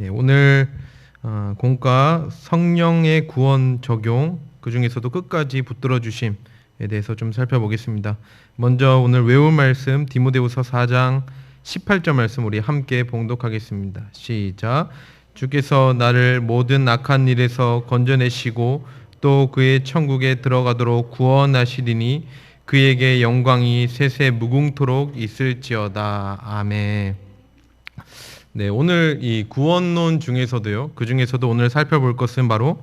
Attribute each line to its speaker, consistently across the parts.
Speaker 1: 예, 오늘 어, 공과 성령의 구원 적용 그 중에서도 끝까지 붙들어 주심에 대해서 좀 살펴보겠습니다. 먼저 오늘 외울 말씀 디모데후서 4장 18절 말씀 우리 함께 봉독하겠습니다. 시작. 주께서 나를 모든 악한 일에서 건져내시고 또 그의 천국에 들어가도록 구원하시리니 그에게 영광이 세세 무궁토록 있을지어다. 아멘. 네, 오늘 이 구원론 중에서도요. 그 중에서도 오늘 살펴볼 것은 바로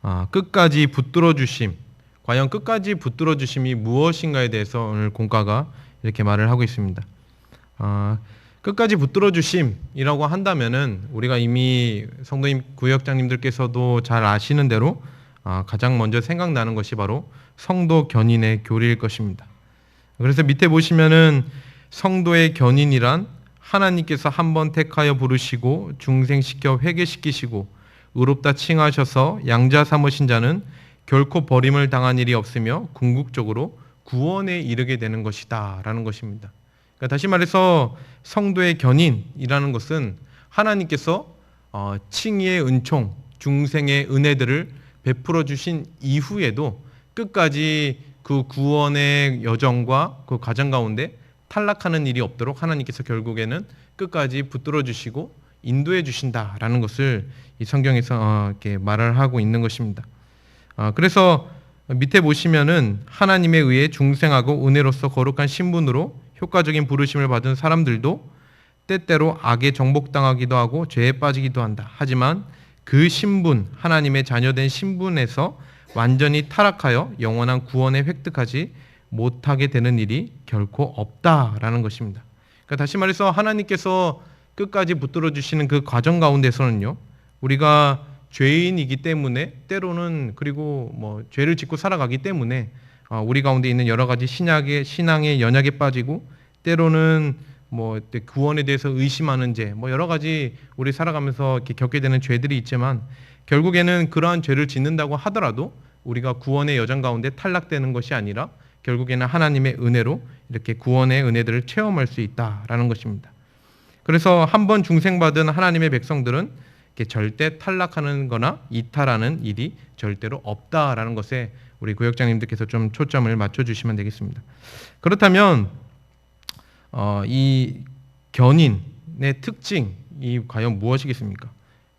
Speaker 1: 아, 끝까지 붙들어 주심. 과연 끝까지 붙들어 주심이 무엇인가에 대해서 오늘 공과가 이렇게 말을 하고 있습니다. 아, 끝까지 붙들어 주심이라고 한다면은 우리가 이미 성도님 구역장님들께서도 잘 아시는 대로 아, 가장 먼저 생각나는 것이 바로 성도 견인의 교리일 것입니다. 그래서 밑에 보시면은 성도의 견인이란 하나님께서 한 번 택하여 부르시고 중생시켜 회개시키시고 의롭다 칭하셔서 양자 삼으신 자는 결코 버림을 당한 일이 없으며 궁극적으로 구원에 이르게 되는 것이다라는 것입니다. 그러니까 다시 말해서 성도의 견인이라는 것은 하나님께서 어, 칭의의 은총, 중생의 은혜들을 베풀어 주신 이후에도 끝까지 그 구원의 여정과 그 과정 가운데 탈락하는 일이 없도록 하나님께서 결국에는 끝까지 붙들어 주시고 인도해 주신다라는 것을 이 성경에서 어, 이렇게 말을 하고 있는 것입니다. 어, 그래서 밑에 보시면은 하나님에 의해 중생하고 은혜로서 거룩한 신분으로 효과적인 부르심을 받은 사람들도 때때로 악에 정복당하기도 하고 죄에 빠지기도 한다. 하지만 그 신분, 하나님의 자녀된 신분에서 완전히 타락하여 영원한 구원에 획득하지 못하게 되는 일이 결코 없다라는 것입니다. 그러니까 다시 말해서 하나님께서 끝까지 붙들어 주시는 그 과정 가운데서는요. 우리가 죄인이기 때문에 때로는 그리고 뭐 죄를 짓고 살아가기 때문에 어, 우리 가운데 있는 여러 가지 신약의 신앙의 연약에 빠지고 때로는 뭐 구원에 대해서 의심하는 죄, 뭐 여러 가지 우리 살아가면서 이렇게 겪게 되는 죄들이 있지만 결국에는 그러한 죄를 짓는다고 하더라도 우리가 구원의 여정 가운데 탈락되는 것이 아니라 결국에는 하나님의 은혜로 이렇게 구원의 은혜들을 체험할 수 있다라는 것입니다. 그래서 한 번 중생받은 하나님의 백성들은 절대 탈락하는 거나 이탈하는 일이 절대로 없다라는 것에 우리 구역장님들께서 좀 초점을 맞춰 주시면 되겠습니다. 그렇다면 어, 이 견인의 특징이 과연 무엇이겠습니까?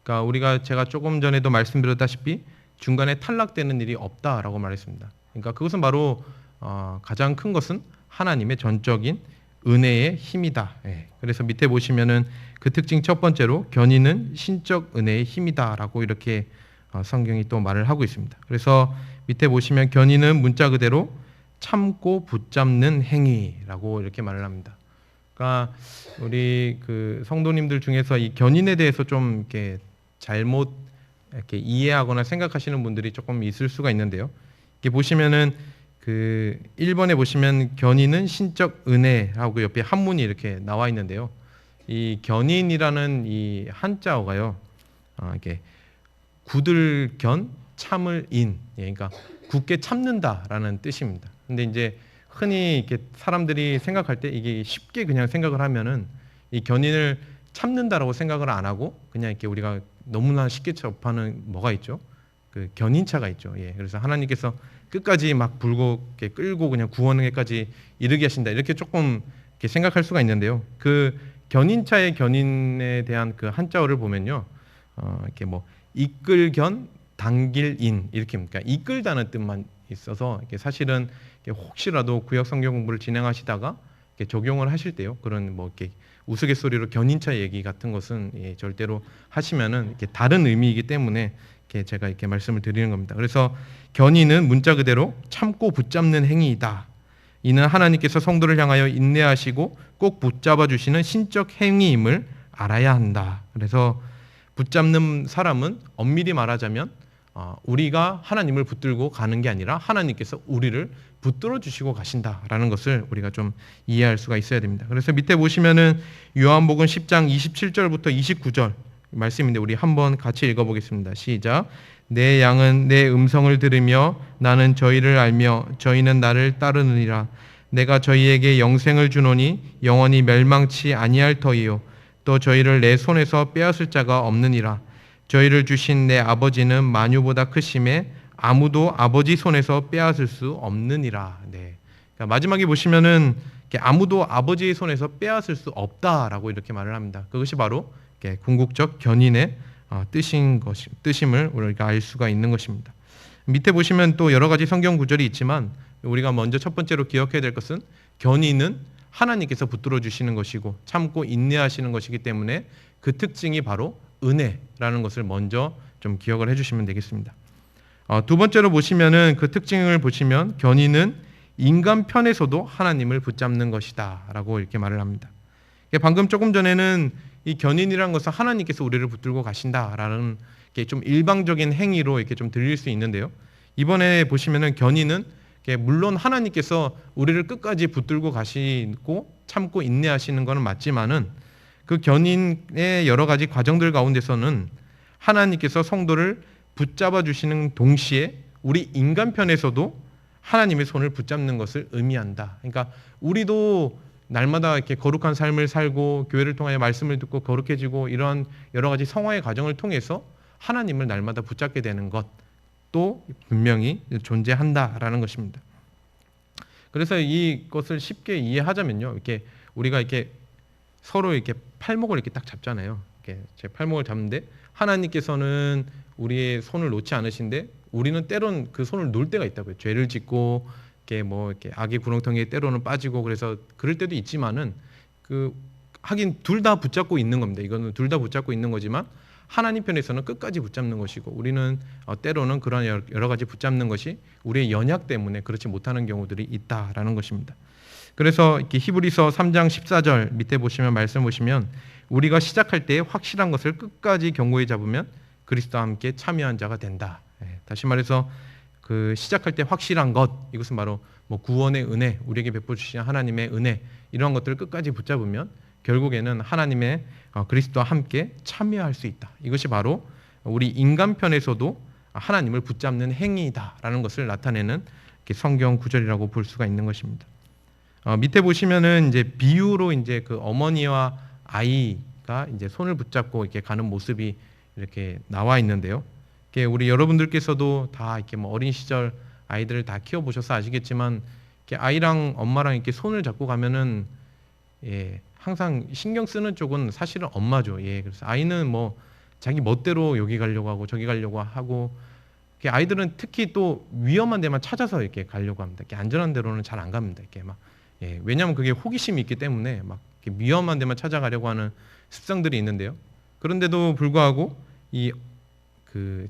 Speaker 1: 그러니까 우리가 제가 조금 전에도 말씀드렸다시피 중간에 탈락되는 일이 없다라고 말했습니다. 그러니까 그것은 바로 어, 가장 큰 것은 하나님의 전적인 은혜의 힘이다. 예. 그래서 밑에 보시면은 그 특징 첫 번째로 견인은 신적 은혜의 힘이다라고 이렇게 어, 성경이 또 말을 하고 있습니다. 그래서 밑에 보시면 견인은 문자 그대로 참고 붙잡는 행위라고 이렇게 말을 합니다. 그러니까 우리 그 성도님들 중에서 이 견인에 대해서 좀 이렇게 잘못 이렇게 이해하거나 생각하시는 분들이 조금 있을 수가 있는데요. 이렇게 보시면은 그 1번에 보시면 견인은 신적 은혜라고 옆에 한문이 이렇게 나와 있는데요. 이 견인이라는 이 한자어가요. 어, 이렇게 굳을 견 참을 인. 예, 그러니까 굳게 참는다라는 뜻입니다. 근데 이제 흔히 이렇게 사람들이 생각할 때 이게 쉽게 그냥 생각을 하면은 이 견인을 참는다라고 생각을 안 하고 그냥 이렇게 우리가 너무나 쉽게 접하는 뭐가 있죠? 그 견인차가 있죠. 예. 그래서 하나님께서 끝까지 막 불고 끌고 그냥 구원에까지 이르게 하신다. 이렇게 조금 이렇게 생각할 수가 있는데요. 그 견인차의 견인에 대한 그 한자어를 보면요. 어, 이렇게 뭐 이끌견 당길인 이렇게 그러니까 이끌다는 뜻만 있어서 사실은 혹시라도 구약 성경 공부를 진행하시다가 적용을 하실 때요. 그런 뭐 이렇게 우스갯소리로 견인차 얘기 같은 것은 예, 절대로 하시면은 다른 의미이기 때문에 이렇게 제가 이렇게 말씀을 드리는 겁니다. 그래서 견인은 문자 그대로 참고 붙잡는 행위이다. 이는 하나님께서 성도를 향하여 인내하시고 꼭 붙잡아 주시는 신적 행위임을 알아야 한다. 그래서 붙잡는 사람은 엄밀히 말하자면 어, 우리가 하나님을 붙들고 가는 게 아니라 하나님께서 우리를 붙들어 주시고 가신다라는 것을 우리가 좀 이해할 수가 있어야 됩니다. 그래서 밑에 보시면은 요한복음 10장 27절부터 29절 말씀인데 우리 한번 같이 읽어보겠습니다. 시작. 내 양은 내 음성을 들으며 나는 저희를 알며 저희는 나를 따르느니라. 내가 저희에게 영생을 주노니 영원히 멸망치 아니할 터이요 또 저희를 내 손에서 빼앗을 자가 없느니라 저희를 주신 내 아버지는 만유보다 크심에 아무도 아버지 손에서 빼앗을 수 없느니라. 네. 그러니까 마지막에 보시면은 아무도 아버지의 손에서 빼앗을 수 없다라고 이렇게 말을 합니다. 그것이 바로 궁극적 견인의 어, 뜻인 것 뜻임을 우리가 알 수가 있는 것입니다. 밑에 보시면 또 여러 가지 성경 구절이 있지만 우리가 먼저 첫 번째로 기억해야 될 것은 견인은 하나님께서 붙들어 주시는 것이고 참고 인내하시는 것이기 때문에 그 특징이 바로 은혜라는 것을 먼저 좀 기억을 해주시면 되겠습니다. 어, 두 번째로 보시면은 그 특징을 보시면 견인은 인간 편에서도 하나님을 붙잡는 것이다라고 이렇게 말을 합니다. 방금 조금 전에는 이 견인이라는 것은 하나님께서 우리를 붙들고 가신다라는 좀 일방적인 행위로 이렇게 좀 들릴 수 있는데요. 이번에 보시면은 견인은 물론 하나님께서 우리를 끝까지 붙들고 가시고 참고 인내하시는 것은 맞지만은 그 견인의 여러 가지 과정들 가운데서는 하나님께서 성도를 붙잡아 주시는 동시에 우리 인간 편에서도 하나님의 손을 붙잡는 것을 의미한다. 그러니까 우리도 날마다 이렇게 거룩한 삶을 살고 교회를 통하여 말씀을 듣고 거룩해지고 이러한 여러 가지 성화의 과정을 통해서 하나님을 날마다 붙잡게 되는 것도 분명히 존재한다라는 것입니다. 그래서 이것을 쉽게 이해하자면요, 이렇게 우리가 이렇게 서로 이렇게 팔목을 이렇게 딱 잡잖아요. 이렇게 제 팔목을 잡는데 하나님께서는 우리의 손을 놓지 않으신데 우리는 때론 그 손을 놓을 때가 있다고요. 죄를 짓고 이렇게 뭐 이렇게 악의 구렁텅이에 때로는 빠지고 그래서 그럴 때도 있지만은 그 하긴 둘 다 붙잡고 있는 겁니다. 이거는 둘 다 붙잡고 있는 거지만 하나님 편에서는 끝까지 붙잡는 것이고 우리는 어, 때로는 그런 여러 가지 붙잡는 것이 우리의 연약 때문에 그렇지 못하는 경우들이 있다라는 것입니다. 그래서 이렇게 히브리서 3장 14절 밑에 보시면 말씀 보시면 우리가 시작할 때 확실한 것을 끝까지 경고에 잡으면 그리스도와 함께 참여한 자가 된다. 예, 다시 말해서 그 시작할 때 확실한 것 이것은 바로 뭐 구원의 은혜, 우리에게 베풀 주신 하나님의 은혜 이러한 것들을 끝까지 붙잡으면 결국에는 하나님의 어, 그리스도와 함께 참여할 수 있다. 이것이 바로 우리 인간 편에서도 하나님을 붙잡는 행위다라는 것을 나타내는 성경 구절이라고 볼 수가 있는 것입니다. 어, 밑에 보시면은 이제 비유로 이제 그 어머니와 아이가 이제 손을 붙잡고 이렇게 가는 모습이 이렇게 나와 있는데요. 우리 여러분들께서도 다 이렇게 뭐 어린 시절 아이들을 다 키워 보셔서 아시겠지만 아이랑 엄마랑 이렇게 손을 잡고 가면은 예, 항상 신경 쓰는 쪽은 사실은 엄마죠. 예, 그래서 아이는 뭐 자기 멋대로 여기 가려고 하고 저기 가려고 하고 아이들은 특히 또 위험한 데만 찾아서 이렇게 가려고 합니다. 이렇게 안전한 데로는 잘 안 갑니다. 이렇게 막 예, 왜냐하면 그게 호기심이 있기 때문에 막 위험한 데만 찾아가려고 하는 습성들이 있는데요. 그런데도 불구하고 이 그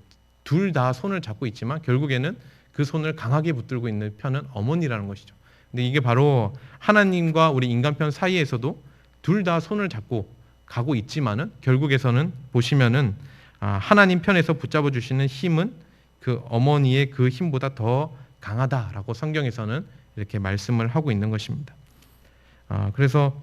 Speaker 1: 둘 다 손을 잡고 있지만 결국에는 그 손을 강하게 붙들고 있는 편은 어머니라는 것이죠. 근데 이게 바로 하나님과 우리 인간편 사이에서도 둘 다 손을 잡고 가고 있지만은 결국에서는 보시면은 아, 하나님 편에서 붙잡아 주시는 힘은 그 어머니의 그 힘보다 더 강하다라고 성경에서는 이렇게 말씀을 하고 있는 것입니다. 아, 그래서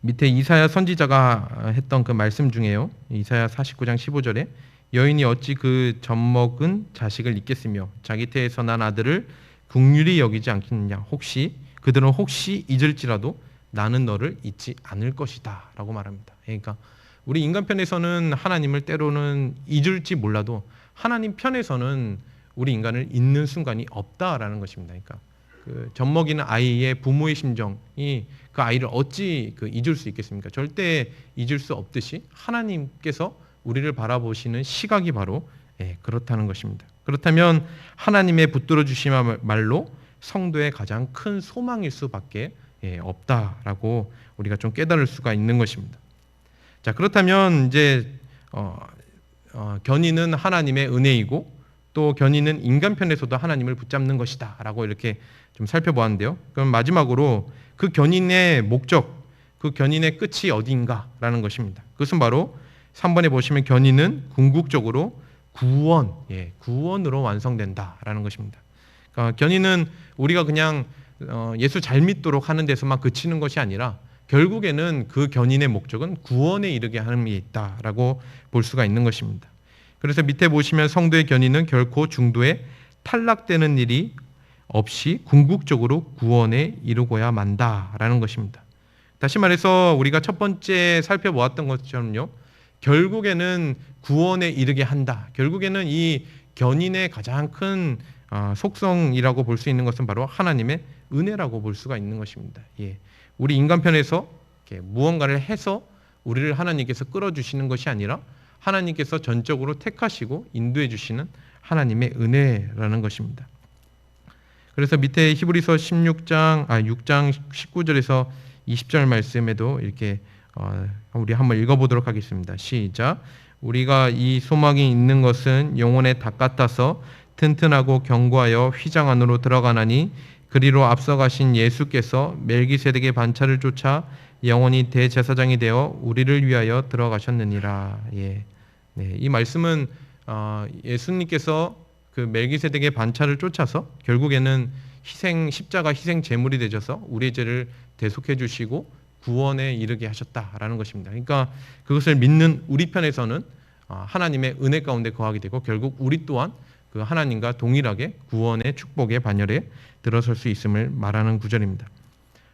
Speaker 1: 밑에 이사야 선지자가 했던 그 말씀 중에요. 이사야 49장 15절에 여인이 어찌 그 젖먹은 자식을 잊겠으며 자기 태에서 난 아들을 국률이 여기지 않겠느냐 혹시 그들은 혹시 잊을지라도 나는 너를 잊지 않을 것이다 라고 말합니다. 그러니까 우리 인간 편에서는 하나님을 때로는 잊을지 몰라도 하나님 편에서는 우리 인간을 잊는 순간이 없다라는 것입니다. 그러니까 그 젖먹이는 아이의 부모의 심정이 그 아이를 어찌 그 잊을 수 있겠습니까? 절대 잊을 수 없듯이 하나님께서 우리를 바라보시는 시각이 바로 예, 그렇다는 것입니다. 그렇다면 하나님의 붙들어 주심말로 성도의 가장 큰 소망일 수밖에 예, 없다라고 우리가 좀 깨달을 수가 있는 것입니다. 자 그렇다면 이제 어, 어, 견인은 하나님의 은혜이고 또 견인은 인간 편에서도 하나님을 붙잡는 것이다라고 이렇게 좀 살펴보았는데요. 그럼 마지막으로 그 견인의 목적, 그 견인의 끝이 어디인가라는 것입니다. 그것은 바로 3번에 보시면 견인은 궁극적으로 구원, 예, 구원으로 완성된다라는 것입니다. 그러니까 견인은 우리가 그냥 어, 예수 잘 믿도록 하는 데서만 그치는 것이 아니라 결국에는 그 견인의 목적은 구원에 이르게 하는 게 있다라고 볼 수가 있는 것입니다. 그래서 밑에 보시면 성도의 견인은 결코 중도에 탈락되는 일이 없이 궁극적으로 구원에 이르고야 만다라는 것입니다. 다시 말해서 우리가 첫 번째 살펴보았던 것처럼요. 결국에는 구원에 이르게 한다. 결국에는 이 견인의 가장 큰 어, 속성이라고 볼 수 있는 것은 바로 하나님의 은혜라고 볼 수가 있는 것입니다. 예. 우리 인간편에서 무언가를 해서 우리를 하나님께서 끌어주시는 것이 아니라 하나님께서 전적으로 택하시고 인도해 주시는 하나님의 은혜라는 것입니다. 그래서 밑에 히브리서 16장 아 6장 19절에서 20절 말씀에도 이렇게 어, 우리 한번 읽어보도록 하겠습니다. 시작. 우리가 이 소망이 있는 것은 닭 같아서 튼튼하고 견고하여 휘장 안으로 들어가나니 그리로 앞서가신 예수께서 멜기세덱의 반차를 쫓아 영원히 대제사장이 되어 우리를 위하여 들어가셨느니라. 예. 네, 이 말씀은 어, 예수님께서 그 멜기세덱의 반차를 쫓아서 결국에는 희생 십자가 희생 제물이 되셔서 우리의 죄를 대속해 주시고 구원에 이르게 하셨다라는 것입니다. 그러니까 그것을 믿는 우리 편에서는 어, 하나님의 은혜 가운데 거하게 되고 결국 우리 또한 그 하나님과 동일하게 구원의 축복의 반열에 들어설 수 있음을 말하는 구절입니다.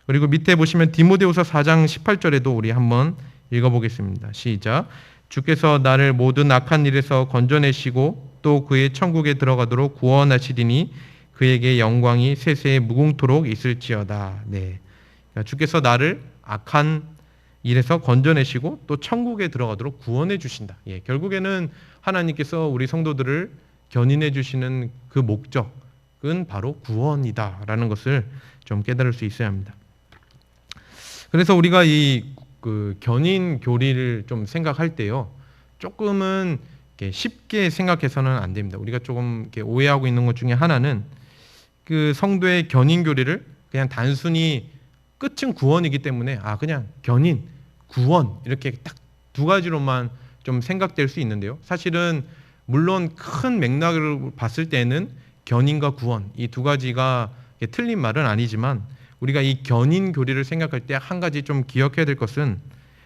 Speaker 1: 그리고 밑에 보시면 디모데후서 4장 18절에도 우리 한번 읽어보겠습니다. 시작. 주께서 나를 모든 악한 일에서 건져내시고 또 그의 천국에 들어가도록 구원하시리니 그에게 영광이 세세에 무궁토록 있을지어다. 네. 그러니까 주께서 나를 악한 일에서 건져내시고 또 천국에 들어가도록 구원해 주신다. 예, 결국에는 하나님께서 우리 성도들을 견인해 주시는 그 목적은 바로 구원이다라는 것을 좀 깨달을 수 있어야 합니다. 그래서 우리가 이 그 견인 교리를 좀 생각할 때요. 조금은 쉽게 생각해서는 안 됩니다. 우리가 조금 오해하고 있는 것 중에 하나는 그 성도의 견인 교리를 그냥 단순히 끝은 구원이기 때문에 아 그냥 견인, 구원 이렇게 딱 두 가지로만 좀 생각될 수 있는데요. 사실은 물론 큰 맥락을 봤을 때는 견인과 구원 이 두 가지가 틀린 말은 아니지만 우리가 이 견인 교리를 생각할 때 한 가지 좀 기억해야 될 것은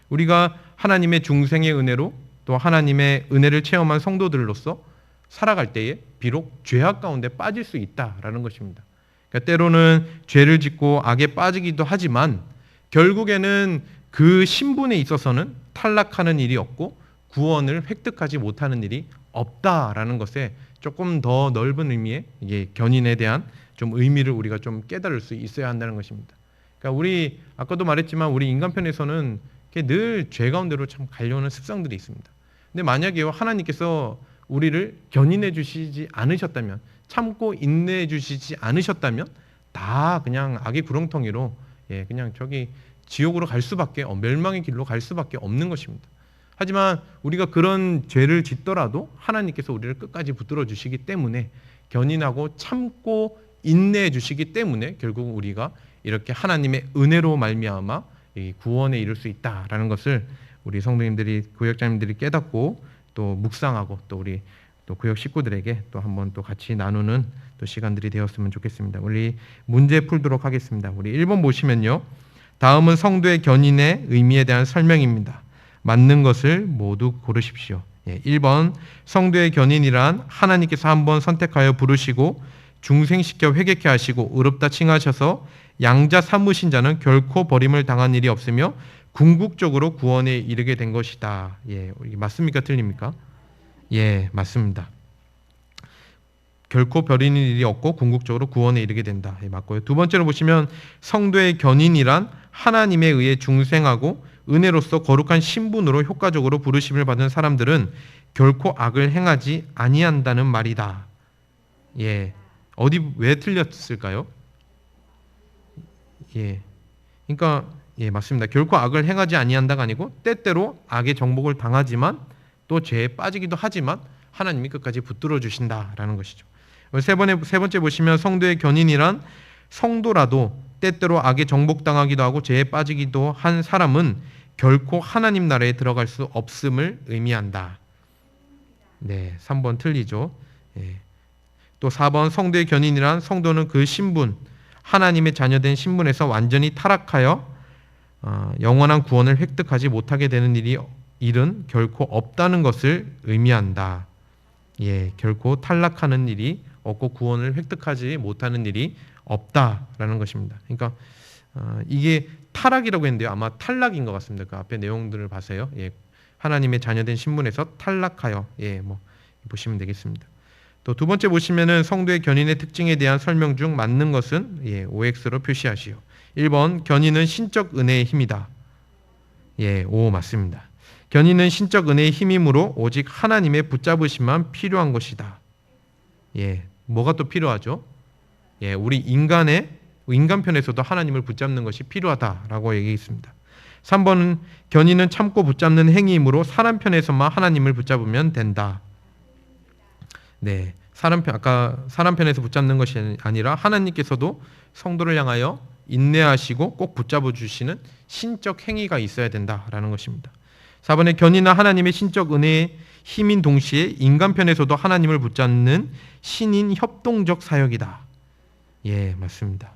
Speaker 1: 우리가 하나님의 중생의 은혜로 또 하나님의 은혜를 체험한 성도들로서 살아갈 때에 비록 죄악 가운데 빠질 수 있다라는 것입니다. 그러니까 때로는 죄를 짓고 악에 빠지기도 하지만 결국에는 그 신분에 있어서는 탈락하는 일이 없고 구원을 획득하지 못하는 일이 없다라는 것에 조금 더 넓은 의미의 이게 견인에 대한 좀 의미를 우리가 좀 깨달을 수 있어야 한다는 것입니다. 그러니까 우리 아까도 말했지만 우리 인간편에서는 늘 죄 가운데로 참 가려는 습성들이 있습니다. 근데 만약에 하나님께서 우리를 견인해 주시지 않으셨다면 참고 인내해 주시지 않으셨다면 다 그냥 악의 구렁텅이로 예, 그냥 저기 지옥으로 갈 수밖에 어, 멸망의 길로 갈 수밖에 없는 것입니다. 하지만 우리가 그런 죄를 짓더라도 하나님께서 우리를 끝까지 붙들어 주시기 때문에 견인하고 참고 인내해 주시기 때문에 결국 우리가 이렇게 하나님의 은혜로 말미암아 구원에 이를 수 있다라는 것을 우리 성도님들이 구역장님들이 깨닫고 또 묵상하고 또 우리 또 구역 식구들에게 또 한번 또 같이 나누는 또 시간들이 되었으면 좋겠습니다. 우리 문제 풀도록 하겠습니다. 우리 1번 보시면요. 다음은 성도의 견인의 의미에 대한 설명입니다. 맞는 것을 모두 고르십시오. 예, 1번 성도의 견인이란 하나님께서 한번 선택하여 부르시고 중생시켜 회개케 하시고 의롭다 칭하셔서 양자 삼으신 자는 결코 버림을 당한 일이 없으며 궁극적으로 구원에 이르게 된 것이다. 예, 맞습니까? 틀립니까? 예, 맞습니다. 결코 버리는 일이 없고 궁극적으로 구원에 이르게 된다. 예, 맞고요. 두 번째로 보시면 성도의 견인이란 하나님에 의해 중생하고 은혜로서 거룩한 신분으로 효과적으로 부르심을 받은 사람들은 결코 악을 행하지 아니한다는 말이다. 예. 어디 왜 틀렸을까요? 예. 그러니까 예, 맞습니다. 결코 악을 행하지 아니한다가 아니고 때때로 악의 정복을 당하지만 또 죄에 빠지기도 하지만 하나님이 끝까지 붙들어 주신다라는 것이죠. 세 번에 세 번째 보시면 성도의 견인이란 성도라도 때때로 악에 정복당하기도 하고 죄에 빠지기도 한 사람은 결코 하나님 나라에 들어갈 수 없음을 의미한다. 네, 3번 틀리죠. 예. 또 4번 성도의 견인이란 성도는 그 신분, 하나님의 자녀된 신분에서 완전히 타락하여 어, 영원한 구원을 획득하지 못하게 되는 일이 일은 결코 없다는 것을 의미한다. 예, 결코 탈락하는 일이 없고 구원을 획득하지 못하는 일이 없다라는 것입니다. 그러니까 어, 이게 타락이라고 했는데요. 아마 탈락인 것 같습니다. 그 앞에 내용들을 봐서요. 예, 하나님의 자녀된 신분에서 탈락하여 예, 뭐 보시면 되겠습니다. 또 두 번째 보시면은 성도의 견인의 특징에 대한 설명 중 맞는 것은 예, OX로 표시하시오. 1번 견인은 신적 은혜의 힘이다. 예, 오 맞습니다. 견인은 신적 은혜의 힘이므로 오직 하나님의 붙잡으심만 필요한 것이다. 예, 뭐가 또 필요하죠? 예, 우리 인간의 인간 편에서도 하나님을 붙잡는 것이 필요하다라고 얘기했습니다. 3번은 견인은 참고 붙잡는 행위이므로 사람 편에서만 하나님을 붙잡으면 된다. 네. 사람 편 아까 사람 편에서 붙잡는 것이 아니라 하나님께서도 성도를 향하여 인내하시고 꼭 붙잡아 주시는 신적 행위가 있어야 된다라는 것입니다. 4번에 견인은 하나님의 신적 은혜의 힘인 동시에 인간 편에서도 하나님을 붙잡는 신인 협동적 사역이다. 예, 맞습니다.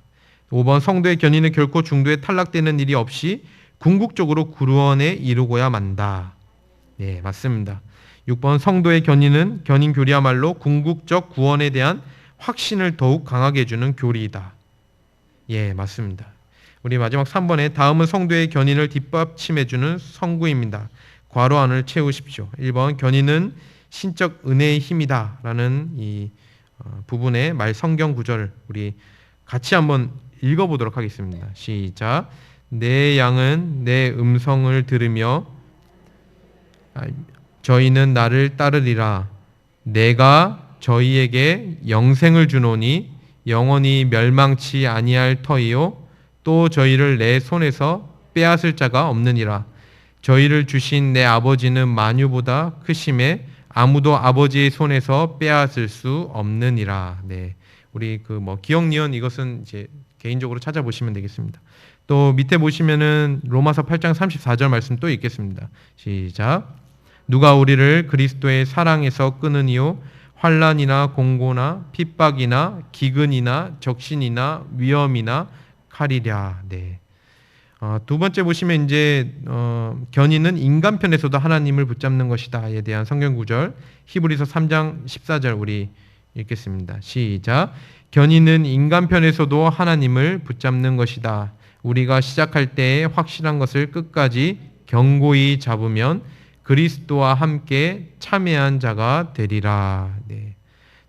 Speaker 1: 5번 성도의 견인은 결코 중도에 탈락되는 일이 없이 궁극적으로 구원에 이르고야 만다. 예, 맞습니다. 6번 성도의 견인은 견인 교리야말로 궁극적 구원에 대한 확신을 더욱 강하게 해주는 교리이다. 예, 맞습니다. 우리 마지막 3번에 다음은 성도의 견인을 뒷받침해주는 성구입니다. 괄호 안을 채우십시오. 1번 견인은 신적 은혜의 힘이다. 라는 이 어, 부분의 말 성경 구절을 우리 같이 한번 읽어보도록 하겠습니다. 시작. 내 양은 내 음성을 들으며 아, 저희는 나를 따르리라. 내가 저희에게 영생을 주노니 영원히 멸망치 아니할 터이요 또 저희를 내 손에서 빼앗을 자가 없느니라. 저희를 주신 내 아버지는 만유보다 크심에 아무도 아버지의 손에서 빼앗을 수 없느니라. 네. 우리 그 뭐 기억 니은 이것은 이제 개인적으로 찾아보시면 되겠습니다. 또 밑에 보시면은 로마서 8장 34절 말씀 또 있겠습니다. 시작. 누가 우리를 그리스도의 사랑에서 끊으니요 환란이나 공고나 핍박이나 기근이나 적신이나 위험이나 칼이랴. 네. 어, 두 번째 보시면 이제 어, 견인은 인간 편에서도 하나님을 붙잡는 것이다에 대한 성경 구절 히브리서 3장 14절 우리 읽겠습니다. 시작. 견인은 인간 편에서도 하나님을 붙잡는 것이다. 우리가 시작할 때에 확실한 것을 끝까지 견고히 잡으면 그리스도와 함께 참여한 자가 되리라. 네.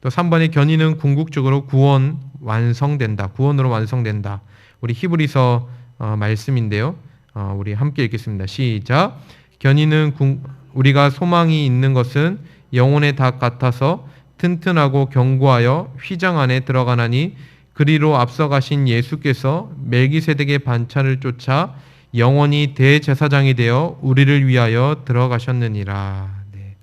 Speaker 1: 또 3번의 견인은 궁극적으로 구원 완성된다. 구원으로 완성된다. 우리 히브리서 어, 말씀인데요. 어, 우리 함께 읽겠습니다. 시작. 견인은 궁, 우리가 소망이 있는 것은 영혼의 닭 같아서 튼튼하고 견고하여 휘장 안에 들어가나니 그리로 앞서가신 예수께서 멜기세덱의 반차를 쫓아 영원히 대제사장이 되어 우리를 위하여 들어가셨느니라. 네.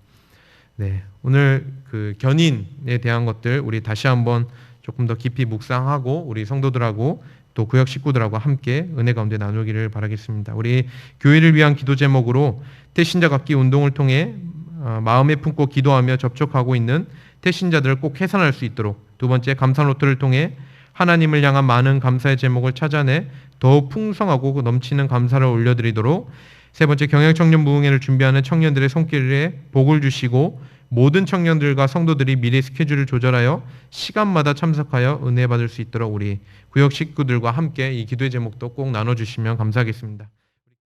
Speaker 1: 네. 오늘 그 견인에 대한 것들 우리 다시 한번 조금 더 깊이 묵상하고 우리 성도들하고 또 구역 식구들하고 함께 은혜 가운데 나누기를 바라겠습니다. 우리 교회를 위한 기도 제목으로 태신자 갖기 운동을 통해 어, 마음에 품고 기도하며 접촉하고 있는 태신자들을 꼭 해산할 수 있도록 두 번째 감사 노트를 통해 하나님을 향한 많은 감사의 제목을 찾아내 더욱 풍성하고 넘치는 감사를 올려드리도록 세 번째 경영 청년 부흥회를 준비하는 청년들의 손길에 복을 주시고 모든 청년들과 성도들이 미래 스케줄을 조절하여 시간마다 참석하여 은혜 받을 수 있도록 우리 구역 식구들과 함께 이 기도의 제목도 꼭 나눠주시면 감사하겠습니다.